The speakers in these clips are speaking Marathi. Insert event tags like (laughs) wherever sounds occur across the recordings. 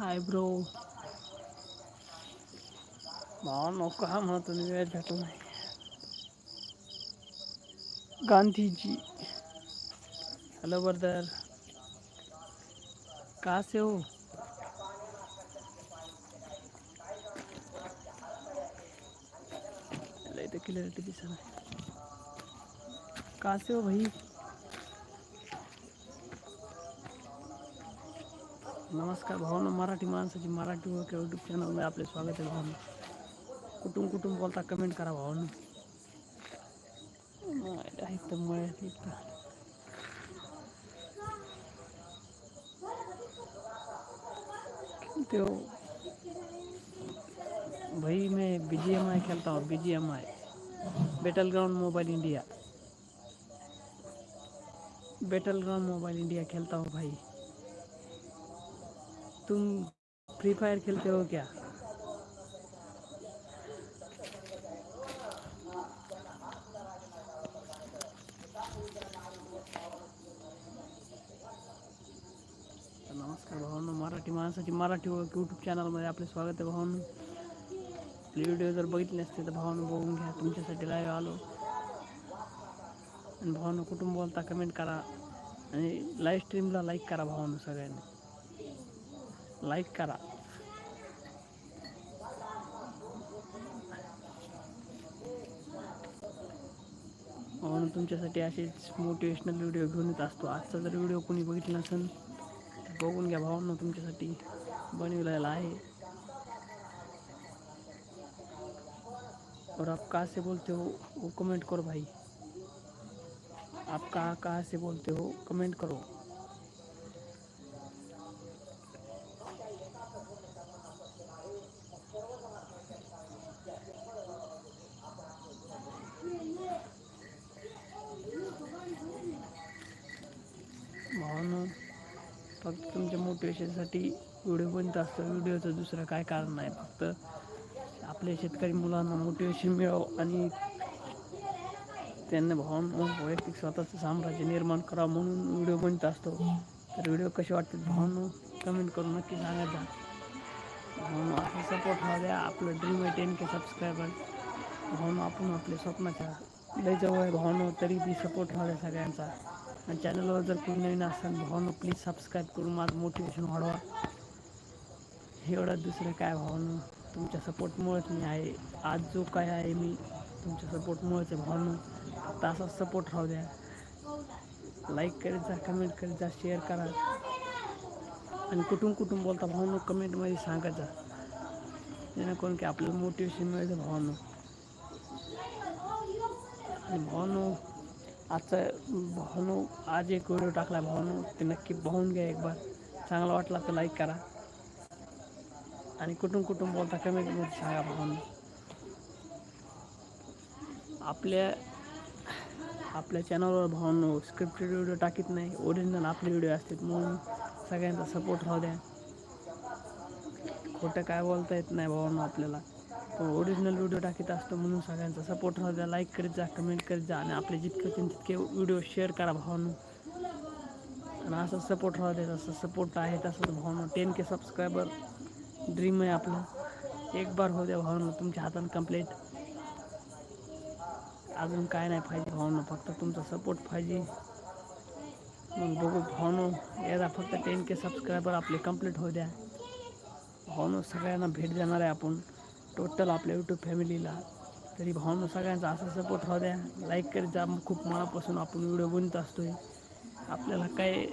Hi bro. भावा नको हा म्हणतो वेळ भेटला नाही। गांधीजी। Hello brother. कहा से हो? लय तर क्लिअरिटी दिसना कहा से हो भाई? नमस्कार, भावना मराठी माणसाची मराठी ओळख यूट्यूब चॅनलमध्ये आपले स्वागत आहे भावना. कुठून कुठून बोलता कमेंट करा भावना. मळ्यात इथं तो भाई मैं बी जी एम आई खेलता हूँ B G M I battleground mobile India battleground mobile India खेलता हूँ भाई. तुम फ्री फायर खेलते हो क्या? नमस्कार भावांनो मराठी माणसाची मराठी ओळख यूट्यूब चॅनलमध्ये आपले स्वागत आहे भावांनो. आपले व्हिडिओ जर बघितले असते तर भावानं बघून घ्या तुमच्यासाठी लाईव्ह आलो. आणि भावानं कुठून बोलता कमेंट करा. आणि लाईव्ह स्ट्रीमला लाईक करा भावानं सगळ्यांनी. लाईक करा। म्हणून तुमच्यासाठी असेच मोटिवेशनल व्हिडिओ घेऊन येत असतो. आजचा जर व्हिडिओ कोणी बघितला नसेल, तर बघून घ्या भावांनो तुमच्यासाठी. बनवलेला आहे. और आप कहाँ से बोलते हो, वो कमेंट करो भाई. आप कहाँ कहाँ से बोलते हो कमेंट करो. भावानं फक्त तुमच्या मोटिवेशनसाठी व्हिडिओ बनत असतो. व्हिडिओचं दुसरं काय कारण नाही. फक्त आपल्या शेतकरी मुलांना मोटिवेशन मिळावं आणि त्यांना भावानं वैयक्तिक स्वतःचं साम्राज्य निर्माण करावं म्हणून व्हिडिओ बनत असतो. तर व्हिडिओ कसे वाटतात भावानं कमेंट करून नक्की सांगायचा म्हणून असं सपोर्ट हवा द्या. आपलं ड्रीम आहे टेन के सबस्क्रायबर भावना आपण आपल्या स्वप्नाच्या लय जवळ आहे भावानं. तरी बी सपोर्ट हवा सगळ्यांचा. आणि चॅनलवर जर कोणी नवीन असाल भावानं प्लीज सबस्क्राईब करून माझं मोटिवेशन वाढवा. एवढं दुसरं काय भावानं? तुमच्या सपोर्टमुळेच मी आहे. आज जो काय आहे मी तुमच्या सपोर्टमुळेच आहे भावानं. फक्त असाच सपोर्ट राहू द्या. लाईक करीत जा कमेंट करीत जा शेअर करा. आणि कुठून कुठून बोलता भावानं? कमेंटमध्ये सांगत जा. जेणेकरून की आपल्याला मोटिवेशन मिळतं भावानं. आणि भावानं आता भावानो आज एक व्हिडिओ टाकला भावानो. ते नक्की पाहून घ्या एक बार. चांगला वाटला तर लाईक करा. आणि कुठून कुठून बोलता कमेंटमध्ये सांगा भावानो. आपल्या आपल्या चॅनलवर भावानो स्क्रिप्टेड व्हिडिओ टाकीत नाही. ओरिजिनल आपले व्हिडिओ असतात. म्हणून सगळ्यांचा सपोर्ट राहू द्या. खोटं काय बोलता येत नाही भावानो आपल्याला. हो, ओरिजिनल व्हिडिओ टाकीत असतो म्हणून सगळ्यांचा सपोर्ट राहू द्या. लाईक करीत जा कमेंट करीत जा आणि आपले जितके होतील तितके व्हिडिओ शेअर करा भावानं. आणि असं सपोर्ट राहू द्या जसं सपोर्ट आहे तसंच भावनं. टेन के सबस्क्रायबर ड्रीम आहे आपलं. एक बार होऊ द्या भावनं तुमच्या हातानं कंप्लीट अजून काय नाही पाहिजे भावनं फक्त तुमचा सपोर्ट पाहिजे. मग बघू भावनो याला फक्त टेन के सबस्क्रायबर आपले कंप्लीट होऊ द्या. भावनो सगळ्यांना भेट देणार आहे आपण. टोटल आपल्या यूट्यूब फॅमिलीला तरी भावांना सगळ्यांचा असा सपोर्ट राहू द्या. लाईक करीत जा खूप मनापासून आपण व्हिडिओ बनत असतो आहे आपल्याला काय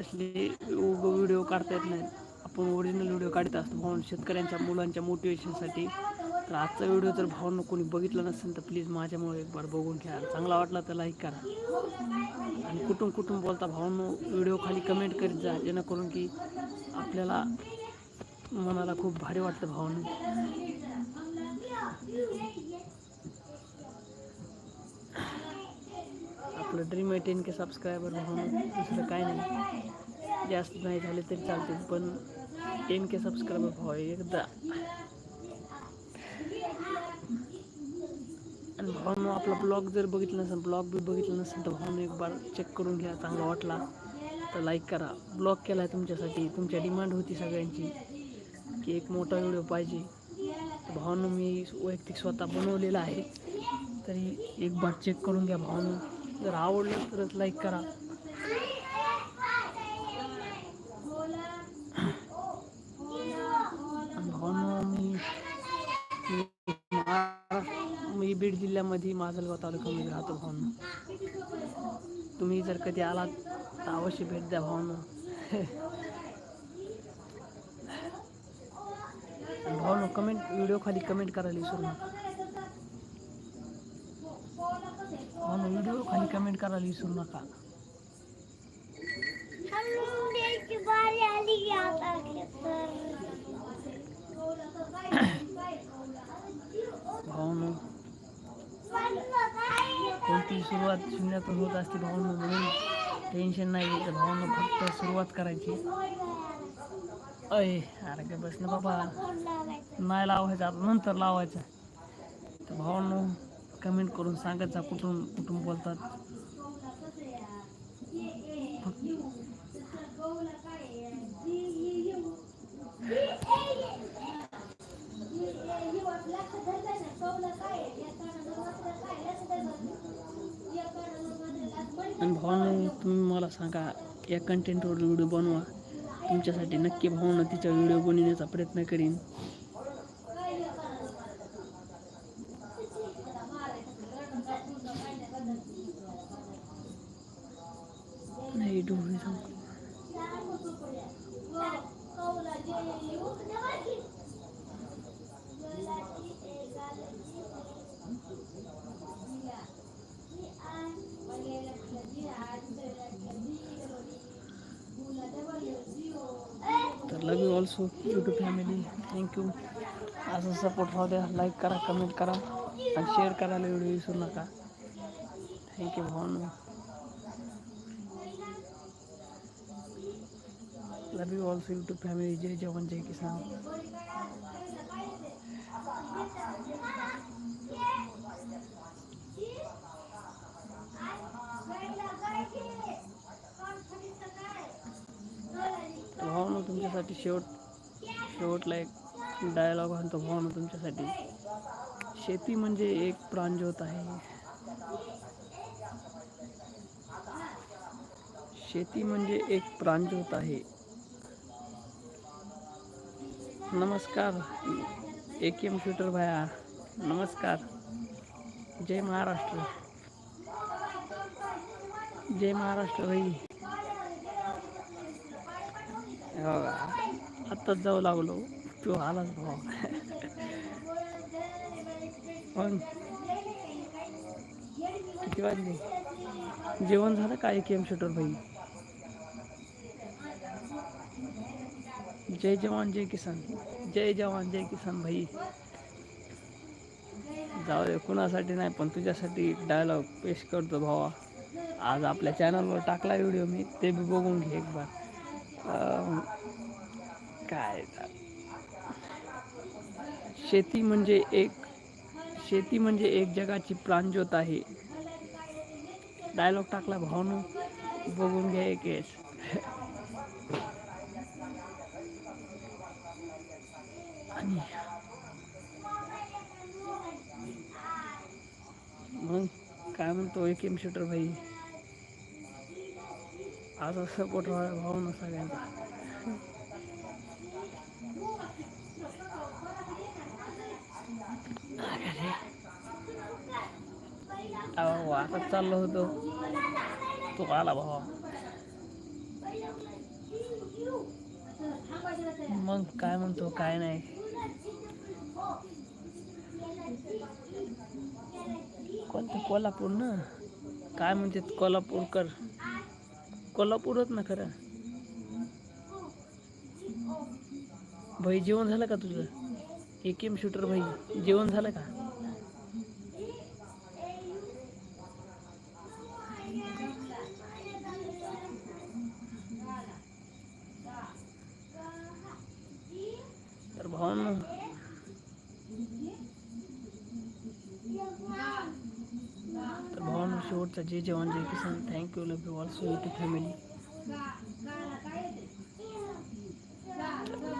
तसले व्हिडिओ काढता येत नाही आपण ओरिजिनल व्हिडिओ काढत असतो. भाऊन शेतकऱ्यांच्या मुलांच्या मोटिवेशनसाठी तर आजचा व्हिडिओ जर भावनं कोणी बघितला नसेल तर प्लीज माझ्यामुळे एक बार बघून घ्या. चांगला वाटला तर लाईक करा. आणि कुठून कुठून बोलता भावनं व्हिडिओ खाली कमेंट करीत जा. जेणेकरून की आपल्याला मनाला खूप भारी वाटतं भावनं. आपलं ड्रीम आहे टेन के सबस्क्रायबर म्हणून दुसरं काय नाही. जास्त नाही झाले तरी चालतील पण टेन के सबस्क्रायबर व्हावे एकदा. आणि भावानं आपला ब्लॉग जर बघितला नसेल ब्लॉग बी बघितला नसेल तर भावानं एक बार चेक करून घ्या चांगला वाटला तर लाईक करा. ब्लॉग केला आहे तुमच्यासाठी तुमच्या डिमांड होती सगळ्यांची की एक मोठा व्हिडिओ पाहिजे. भावानं मी वैयक्तिक स्वतः बनवलेला आहे. तरी एक बार चेक करून घ्या भावानं. जर आवडलं तरच लाईक करा. आणि भावानं मी मी बीड जिल्ह्यामध्ये माजलगाव तालुक्यामध्ये राहतो भावानं. तुम्ही जर कधी आलात तर अवश्य भेट द्या भावानं. (laughs) हो, भावानं कमेंट व्हिडिओ खाली कमेंट करायला विसरू नका. हो, भावानं व्हिडिओ खाली कमेंट करायला विसरू नका. द्यायची कोणती सुरुवात शून्यातून होत असते भाऊ म्हणून टेन्शन नाही घ्यायचं भावानं फक्त सुरुवात करायची. अय अरे काय बस ना बाबा. नाही लावायचं आता नंतर लावायचं. तर भावांनो कमेंट करून सांगायचा कुठून कुठून बोलतात. आणि भावांनो तुम्ही मला सांगा या कंटेंटवर व्हिडिओ बनवा. तुमच्यासाठी नक्की भावना तिचा व्हिडिओ बनवण्याचा प्रयत्न करीन. नाही डोळे also YouTube family thank you असं सपोर्ट राहू द्या लाईक करा कमेंट करा आणि शेअर करायला व्हिडिओ विसरू नका thank you Bhavana love you also YouTube family जय जवान जय किसान तुमच्यासाठी शेवट शेवटला एक डायलॉग आणतो भावना तुमच्यासाठी. शेती म्हणजे एक प्राणज्योत आहे. शेती म्हणजे एक प्राणज्योत आहे. नमस्कार ए के एम शूटर भाया. नमस्कार. जय महाराष्ट्र. जय महाराष्ट्र भाई. हो आत्ताच जाऊ लागलो. तू आलाच भाऊ. मग किती वाजले? जेवण झालं काय केम एम शूटर भाई? जय जवान जय किसान. जय जवान जय किसान भाई. जाऊ दे कुणासाठी नाही पण तुझ्यासाठी डायलॉग पेश करतो भावा. आज आपल्या चॅनलवर टाकला व्हिडिओ मी ते बी बघून घे एक बार काय शेती म्हणजे एक शेती म्हणजे एक जगाची प्राणज्योत आहे. डायलॉग टाकला भावनो. बघून घ्या एक आणि मग काय म्हणतो एक एम शूटर भाई? आज सपोर्ट भाऊ ना सगळ्यांचा अहो आता चाललो होतो तो आला भावा मग काय म्हणतो काय नाही कोणतं कोल्हापूर ना काय म्हणतात कोल्हापूरकर कोल्हापूरच ना खरं. भाई जेवण झालं का तुझं? एक एम शूटर भाई जेवण झालं का? तर भाऊ Mr. J. J. One Thank you, love you also, YouTube family.